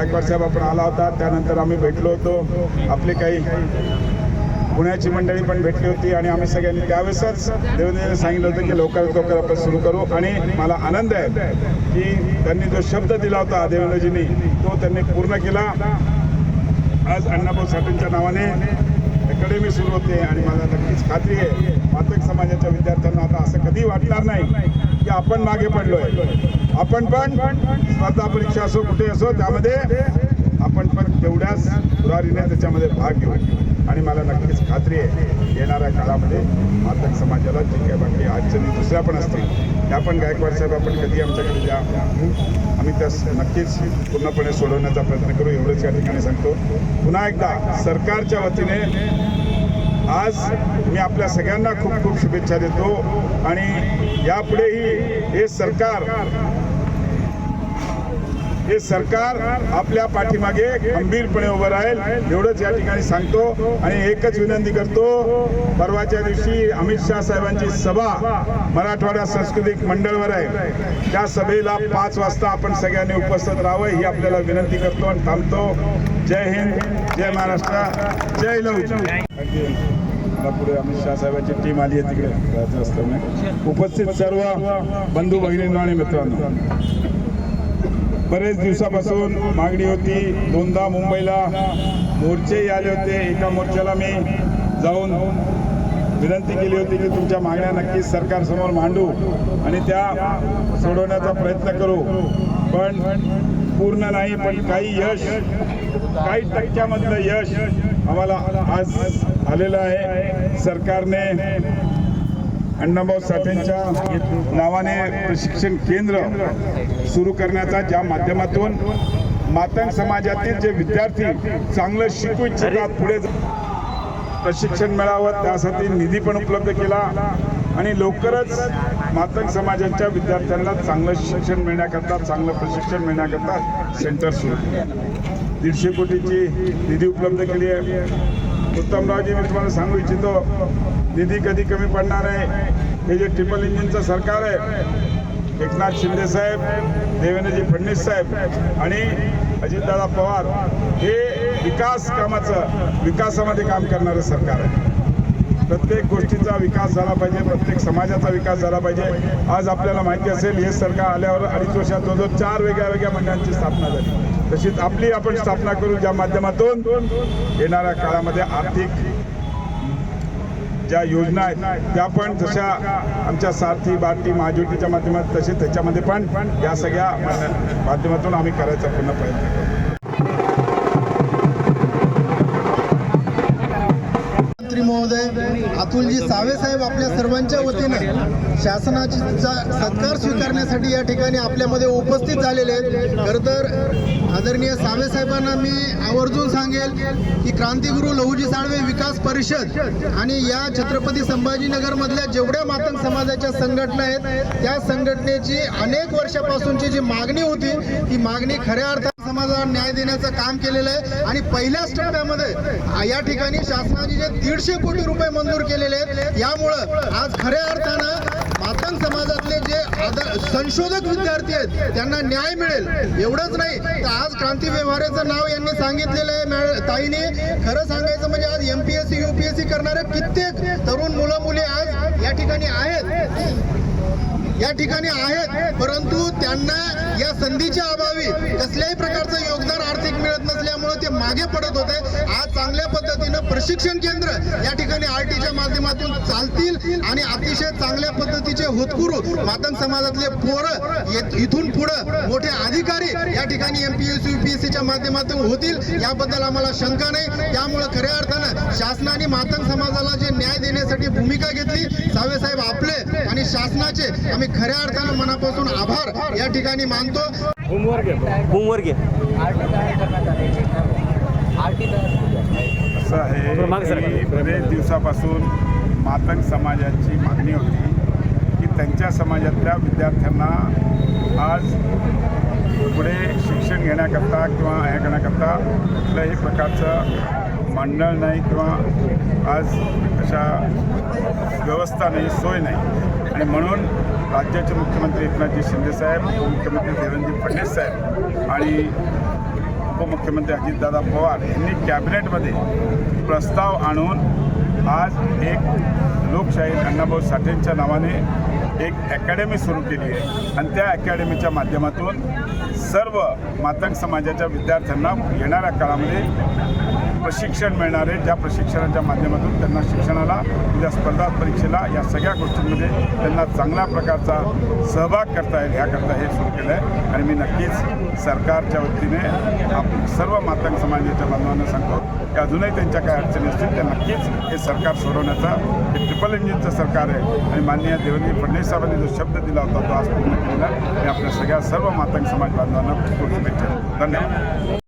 मान्य गायकवाड साहेब आपण आला होता त्यानंतर आम्ही भेटलो होतो. आपले काही पुण्याची मंडळी पण भेटली होती आणि आम्ही सगळ्यांनी त्यावेळेसच देवेंद्रजीने सांगितलं होतं की लवकरात लवकर आपण सुरू करू. आणि मला आनंद आहे की त्यांनी जो शब्द दिला होता देवेंद्रजींनी तो त्यांनी पूर्ण केला. आज अण्णाभाऊ साठेंच्या नावाने अकॅडमी सुरू होते आणि मला नक्कीच खात्री आहे मातक समाजाच्या विद्यार्थ्यांना आता असं कधी आपण मागे पडलोय. आपण पण स्पर्धा परीक्षा असो कुठे असो त्यामध्ये आपण पण तेवढ्याच दुरारीने त्याच्यामध्ये भाग घेऊ. आणि मला नक्कीच खात्री आहे येणाऱ्या काळामध्ये मातक समाजाला जे काही बाकी अडचणी दुसऱ्या पण असतील त्या पण गायकवाड साहेब आपण कधी आमच्याकडे द्या. आम्ही त्या नक्कीच पूर्णपणे सोडवण्याचा प्रयत्न करू. एवढंच या ठिकाणी सांगतो. पुन्हा एकदा सरकारच्या वतीने आज मी आपल्या सगळ्यांना खूप खूप शुभेच्छा देतो आणि यापुढेही हे सरकार हे सरकार आपल्या पाठीमागे खंबीरपणे उभं राहील एवढंच या ठिकाणी सांगतो आणि एकच विनंती करतो परवाच्या दिवशी अमित शहा साहेबांची सभा मराठवाडा सांस्कृतिक मंडळवर आहे. त्या सभेला पाच वाजता आपण सगळ्यांनी उपस्थित राहावं ही आपल्याला विनंती करतो आणि थांबतो. जय हिंद जय महाराष्ट्र जय लव मला पुढे अमित शहा साहेबांची टीम आली आहे तिकडे जायचं असताना उपस्थित सर्व बंधू भगिनींनो आणि मित्रांनो. बरेच दिवसापासून मागणी होती दोनदा मुंबईला मोर्चेही आले होते. एका मोर्चाला मी जाऊन विनंती केली होती की तुमच्या मागण्या नक्कीच सरकारसमोर मांडू आणि त्या सोडवण्याचा प्रयत्न करू. पण पूर्ण नाही पण काही यश काही टक्क्यामधलं यश आम्हाला आज आलेलं आहे. सरकारने अण्णाभाऊ साठेंच्या नावाने प्रशिक्षण केंद्र सुरू करण्याचा ज्या माध्यमातून मातंग समाजातील जे विद्यार्थी चांगलं शिकू इच्छितात पुढे प्रशिक्षण मिळावं त्यासाठी निधी पण उपलब्ध केला. आणि लवकरच मातंग समाजाच्या विद्यार्थ्यांना चांगलं शिक्षण मिळण्याकरता चांगलं प्रशिक्षण मिळण्याकरता सेंटर सुरू दीडशे कोटीची निधी उपलब्ध केली आहे. उत्तमरावजी मी तुम्हाला सांगू इच्छितो निधी कधी कमी पडणार आहे? हे जे ट्रिपल इंजिनचं सरकार आहे एकनाथ शिंदे साहेब देवेंद्रजी फडणवीस साहेब आणि अजितदादा पवार हे विकास कामाचं विकासामध्ये काम करणारं सरकार आहे. प्रत्येक गोष्टीचा विकास झाला पाहिजे प्रत्येक समाजाचा विकास झाला पाहिजे. आज आपल्याला माहिती असेल हे सरकार आल्यावर अडीच वर्षात जवळजवळ चार वेगळ्या वेगळ्या मंडळांची स्थापना झाली. तशीच आपली आपण स्थापना करू ज्या माध्यमातून येणाऱ्या काळामध्ये आर्थिक ज्या योजना आहेत त्या पण जशा आमच्या सारथी बारती महाज्योतीच्या माध्यमात तसे त्याच्यामध्ये पण या सगळ्या माध्यमातून आम्ही करायचा पूर्ण प्रयत्न करू. अतुलजी सावे साहेब आपल्या सर्वांच्या वतीनं शासनाची सत्कार स्वीकारण्यासाठी या ठिकाणी आपल्यामध्ये उपस्थित झालेले आहेत. खरं तर आदरणीय सावे साहेबांना मी आवर्जून सांगेल की क्रांतिगुरू लहुजी साळवे विकास परिषद आणि या छत्रपती संभाजीनगरमधल्या जेवढ्या मातंग समाजाच्या संघटना आहेत त्या संघटनेची अनेक वर्षापासूनची जी मागणी होती ती मागणी खऱ्या अर्थात समाजाला न्याय देण्याचं काम केलेलं आहे. आणि पहिल्याच टप्प्यामध्ये या ठिकाणी शासनाने जे दीडशे कोटी रुपये मंजूर केलेले आहेत यामुळं आज खऱ्या अर्थानं मातंग समाजातले जे आदर संशोधक विद्यार्थी आहेत त्यांना न्याय मिळेल. एवढंच नाही तर आज क्रांती व्यवहाराचं नाव यांनी सांगितलेलं आहे मॅ- ताईने. खरं सांगायचं म्हणजे आज एमपीएससी युपीएससी करणारे कित्येक तरुण मुलं मुली आज या ठिकाणी आहेत. या ठिकाणी आहेत परंतु त्यांना या संधीच्या अभावी कसल्याही प्रकारचं योगदान आर्थिक मिळत नसल्यामुळे ते मागे पडत होते. आज चांगल्या पद्धतीनं प्रशिक्षण केंद्र या ठिकाणी आर टीच्या माध्यमातून चालतील आणि अतिशय चांगल्या पद्धतीचे होतकुरू मातंग समाजातले पोरं ये- इथून पुढं मोठे अधिकारी या ठिकाणी एमपीएससी युपीएससीच्या माध्यमातून होतील याबद्दल आम्हाला शंका नाही. त्यामुळे खऱ्या अर्थानं शासनाने मातंग समाजाला जे न्याय देण्यासाठी भूमिका घेतली सावे साहेब आपले आणि शासनाचे आम्ही खऱ्या अर्थानं मनापासून आभार या ठिकाणी मानतो. बूमवर घे असं आहे. बरेच दिवसापासून मातंग समाजाची मागणी होती की त्यांच्या समाजातल्या विद्यार्थ्यांना आज पुढे शिक्षण घेण्याकरता किंवा हे करण्याकरता कुठल्याही प्रकारचं मंडळ नाही किंवा आज अशा व्यवस्था नाही सोय नाही. आणि म्हणून राज्याचे मुख्यमंत्री एकनाथजी शिंदेसाहेब उपमुख्यमंत्री देवेंद्रजी फडणवीस साहेब आणि उपमुख्यमंत्री अजितदादा पवार यांनी कॅबिनेटमध्ये प्रस्ताव आणून आज एक लोकशाही अण्णाभाऊ साठेंच्या नावाने एक अकॅडमी सुरू केली आहे. आणि त्या अकॅडमीच्या माध्यमातून सर्व मातंग समाजाच्या विद्यार्थ्यांना येणाऱ्या काळामध्ये प्रशिक्षण मिळणारे ज्या प्रशिक्षणाच्या माध्यमातून त्यांना शिक्षणाला त्या स्पर्धा परीक्षेला या सगळ्या गोष्टींमध्ये त्यांना चांगल्या प्रकारचा सहभाग करता येईल ह्याकरता हे सुरू केलं आहे आणि मी नक्कीच सरकारच्या वतीने आप सर्व मातंग समाजाच्या बांधवांना सांगतो की अजूनही त्यांच्या काय अडचणी असतील त्या नक्कीच हे सरकार सोडवण्याचा हे ट्रिपल इंजिनचं सरकार आहे. आणि माननीय देवेंद्र फडणवीस साहेबांनी जो शब्द दिला होता तो आज पूर्ण केलेला मी आपल्या सगळ्या सर्व मातंग समाज बांधवांना खूप खूप शुभेच्छा धन्यवाद.